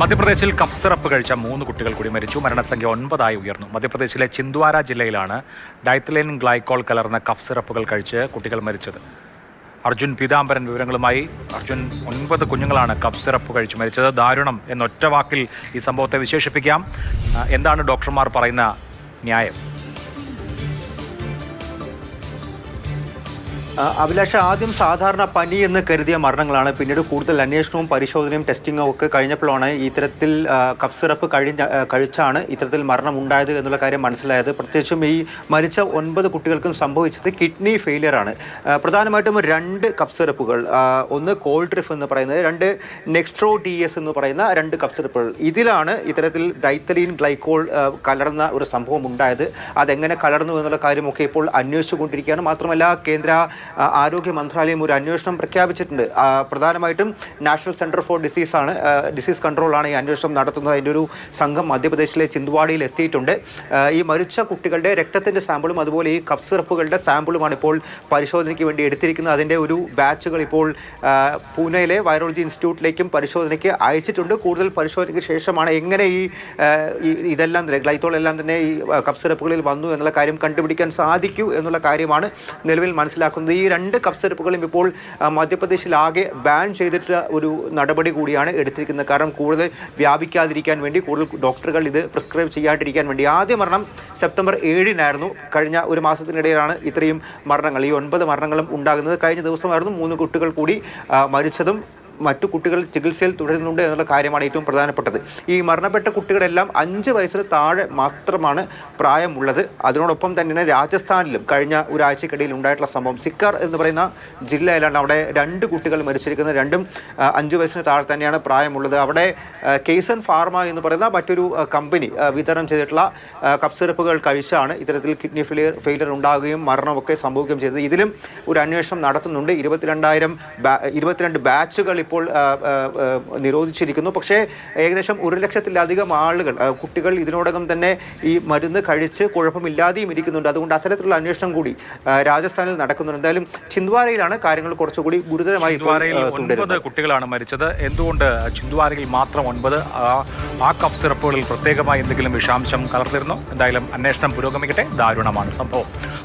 മധ്യപ്രദേശിൽ cough syrup കഴിച്ച മൂന്ന് കുട്ടികൾ കൂടി മരിച്ചു. മരണസംഖ്യ ഒൻപതായി ഉയർന്നു. മധ്യപ്രദേശിലെ ചിന്ദ്വാര ജില്ലയിലാണ് ഡൈത്തലിൻ ഗ്ലൈക്കോൾ കലർന്ന കഫ് സിറപ്പുകൾ കഴിച്ച് കുട്ടികൾ മരിച്ചത്. അർജുൻ പീതാംബരൻ വിവരങ്ങളുമായി. അർജുൻ ഒൻപത് കുഞ്ഞുങ്ങളാണ് കഫ് സിറപ്പ് കഴിച്ച് മരിച്ചത്. ദാരുണം എന്നൊറ്റ വാക്കിൽ ഈ സംഭവത്തെ വിശേഷിപ്പിക്കാം. എന്താണ് ഡോക്ടർമാർ പറയുന്ന ന്യായം? അഭിലാഷ ആദ്യം സാധാരണ പനി എന്ന് കരുതിയ മരണങ്ങളാണ്. പിന്നീട് കൂടുതൽ അന്വേഷണവും പരിശോധനയും ടെസ്റ്റിങ്ങും ഒക്കെ കഴിഞ്ഞപ്പോഴാണ് ഇത്തരത്തിൽ കഫ് സിറപ്പ് കഴിഞ്ഞ കഴിച്ചാണ് ഇത്തരത്തിൽ മരണം ഉണ്ടായത് എന്നുള്ള കാര്യം മനസ്സിലായത്. പ്രത്യേകിച്ചും ഈ മരിച്ച ഒൻപത് കുട്ടികൾക്കും സംഭവിച്ചത് കിഡ്നി ഫെയിലിയർ ആണ്. പ്രധാനമായിട്ടും രണ്ട് കഫ് സിറപ്പുകൾ ഒന്ന് കോൾഡ് ട്രിഫ് എന്ന് പറയുന്നത് രണ്ട് നെക്സ്ട്രോ ഡി എസ് എന്ന് പറയുന്ന രണ്ട് കഫ് സിറപ്പുകൾ. ഇതിലാണ് ഇത്തരത്തിൽ ഡൈത്തലീൻ ഗ്ലൈക്കോൾ കലർന്ന ഒരു സംഭവം ഉണ്ടായത്. അതെങ്ങനെ കലർന്നു എന്നുള്ള കാര്യമൊക്കെ ഇപ്പോൾ അന്വേഷിച്ചുകൊണ്ടിരിക്കുകയാണ്. മാത്രമല്ല കേന്ദ്ര ആരോഗ്യ മന്ത്രാലയം ഒരു അന്വേഷണം പ്രഖ്യാപിച്ചിട്ടുണ്ട്. പ്രധാനമായിട്ടും നാഷണൽ സെന്റർ ഫോർ ഡിസീസ് ആണ്. ആ, ഡിസീസ് കൺട്രോളാണ് ഈ അന്വേഷണം നടത്തുന്നത്. അതിന്റെ ഒരു സംഘം മധ്യപ്രദേശിലെ ചിന്തുവാടിയിൽ എത്തിയിട്ടുണ്ട്. ഈ മരിച്ച കുട്ടികളുടെ രക്തത്തിന്റെ സാമ്പിളും അതുപോലെ ഈ കഫ് സിറപ്പുകളുടെ സാമ്പിളുമാണ് ഇപ്പോൾ പരിശോധനയ്ക്ക് വേണ്ടി എടുത്തിരിക്കുന്നത്. അതിന്റെ ഒരു ബാച്ചുകൾ ഇപ്പോൾ പൂനെയിലെ വൈറോളജി ഇൻസ്റ്റിറ്റ്യൂട്ടിലേക്കും പരിശോധനയ്ക്ക് അയച്ചിട്ടുണ്ട്. കൂടുതൽ പരിശോധനയ്ക്ക് ശേഷമാണ് എങ്ങനെ ഈ ഇതെല്ലാം തന്നെ ഗ്ലൈത്തോൾ എല്ലാം തന്നെ ഈ കഫ് സിറപ്പുകളിൽ വന്നു എന്നുള്ള കാര്യം കണ്ടുപിടിക്കാൻ സാധിക്കൂ എന്നുള്ള കാര്യമാണ് നിലവിൽ മനസ്സിലാക്കുന്നത് ഈ രണ്ട് കപ്പ് സിറപ്പുകളും ഇപ്പോൾ മധ്യപ്രദേശിൽ ആകെ ബാൻ ചെയ്തിട്ട് ഒരു നടപടി കൂടിയാണ് എടുത്തിരിക്കുന്നത്. കാരണം കൂടുതൽ വ്യാപിക്കാതിരിക്കാൻ വേണ്ടി കൂടുതൽ ഡോക്ടറുകൾ ഇത് പ്രിസ്ക്രൈബ് ചെയ്യാണ്ടിരിക്കാൻ വേണ്ടി. ആദ്യ മരണം സെപ്റ്റംബർ ഏഴിനായിരുന്നു. കഴിഞ്ഞ ഒരു മാസത്തിനിടയിലാണ് ഇത്രയും മരണങ്ങൾ. ഈ ഒൻപത് മരണങ്ങളും ഉണ്ടാകുന്നത്. കഴിഞ്ഞ ദിവസമായിരുന്നു മൂന്ന് കുട്ടികൾ കൂടി മരിച്ചതും. മറ്റു കുട്ടികൾ ചികിത്സയിൽ തുടരുന്നുണ്ട് എന്നുള്ള കാര്യമാണ് ഏറ്റവും പ്രധാനപ്പെട്ടത്. ഈ മരണപ്പെട്ട കുട്ടികളെല്ലാം അഞ്ച് വയസ്സിന് താഴെ മാത്രമാണ് പ്രായമുള്ളത്. അതിനോടൊപ്പം തന്നെ രാജസ്ഥാനിലും കഴിഞ്ഞ ഒരാഴ്ചക്കിടയിൽ ഉണ്ടായിട്ടുള്ള സംഭവം. സിക്കർ എന്ന് പറയുന്ന ജില്ലയിലാണ് അവിടെ രണ്ട് കുട്ടികൾ മരിച്ചിരിക്കുന്നത്. രണ്ടും അഞ്ച് വയസ്സിന് താഴെ തന്നെയാണ് പ്രായമുള്ളത്. അവിടെ കേസൻ ഫാർമ എന്ന് പറയുന്ന മറ്റൊരു കമ്പനി വിതരണം ചെയ്തിട്ടുള്ള കപ്പ് സിറപ്പുകൾ കഴിച്ചാണ് ഇത്തരത്തിൽ കിഡ്നി ഫെയിലിയർ ഫെയിലിയർ ഉണ്ടാകുകയും മരണമൊക്കെ സംഭവിക്കുകയും ചെയ്തത്. ഇതിലും ഒരു അന്വേഷണം നടത്തുന്നുണ്ട്. ഇരുപത്തിരണ്ടായിരം ഇരുപത്തിരണ്ട് ബാച്ചുകൾ ഇപ്പോൾ നിരോധിച്ചിരിക്കുന്നു. പക്ഷേ ഏകദേശം ഒരു ലക്ഷത്തിലധികം ആളുകൾ കുട്ടികൾ ഇതിനോടകം തന്നെ ഈ മരുന്ന് കഴിച്ച് കുഴപ്പമില്ലാതെയും ഇരിക്കുന്നുണ്ട്. അതുകൊണ്ട് അത്തരത്തിലുള്ള അന്വേഷണം കൂടി രാജസ്ഥാനിൽ നടക്കുന്നുണ്ട്. എന്തായാലും ചിന്ദ്വാരയിലാണ് കാര്യങ്ങൾ കുറച്ചുകൂടി ഗുരുതരമായി ഒൻപത് കുട്ടികളാണ് മരിച്ചത്. എന്തുകൊണ്ട് ചിന്ദ്വാരയിൽ മാത്രം ഒൻപത് ആ- കപ്പ് സിറപ്പുകളിൽ പ്രത്യേകമായി എന്തെങ്കിലും വിഷാംശം കലർന്നിരുന്നോ? എന്തായാലും അന്വേഷണം പുരോഗമിക്കട്ടെ. ദാരുണമാണ് സംഭവം.